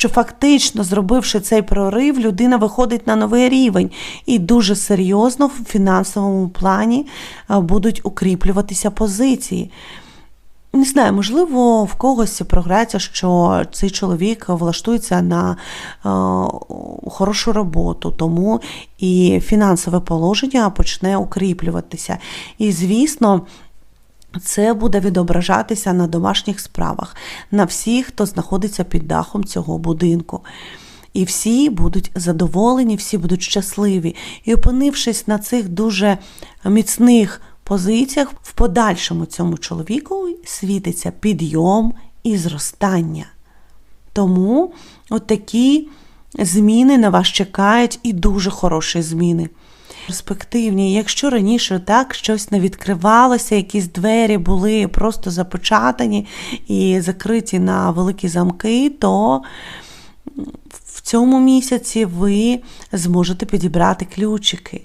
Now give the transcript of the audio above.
що фактично, зробивши цей прорив, людина виходить на новий рівень і дуже серйозно в фінансовому плані е, будуть укріплюватися позиції. Не знаю, можливо, в когось програється, що цей чоловік влаштується на е, хорошу роботу, тому і фінансове положення почне укріплюватися. І, звісно, це буде відображатися на домашніх справах, на всіх, хто знаходиться під дахом цього будинку. І всі будуть задоволені, всі будуть щасливі. І опинившись на цих дуже міцних позиціях, в подальшому цьому чоловіку світиться підйом і зростання. Тому такі зміни на вас чекають і дуже хороші зміни. Перспективні, якщо раніше так щось не відкривалося, якісь двері були просто запечатані і закриті на великі замки, то в цьому місяці ви зможете підібрати ключики.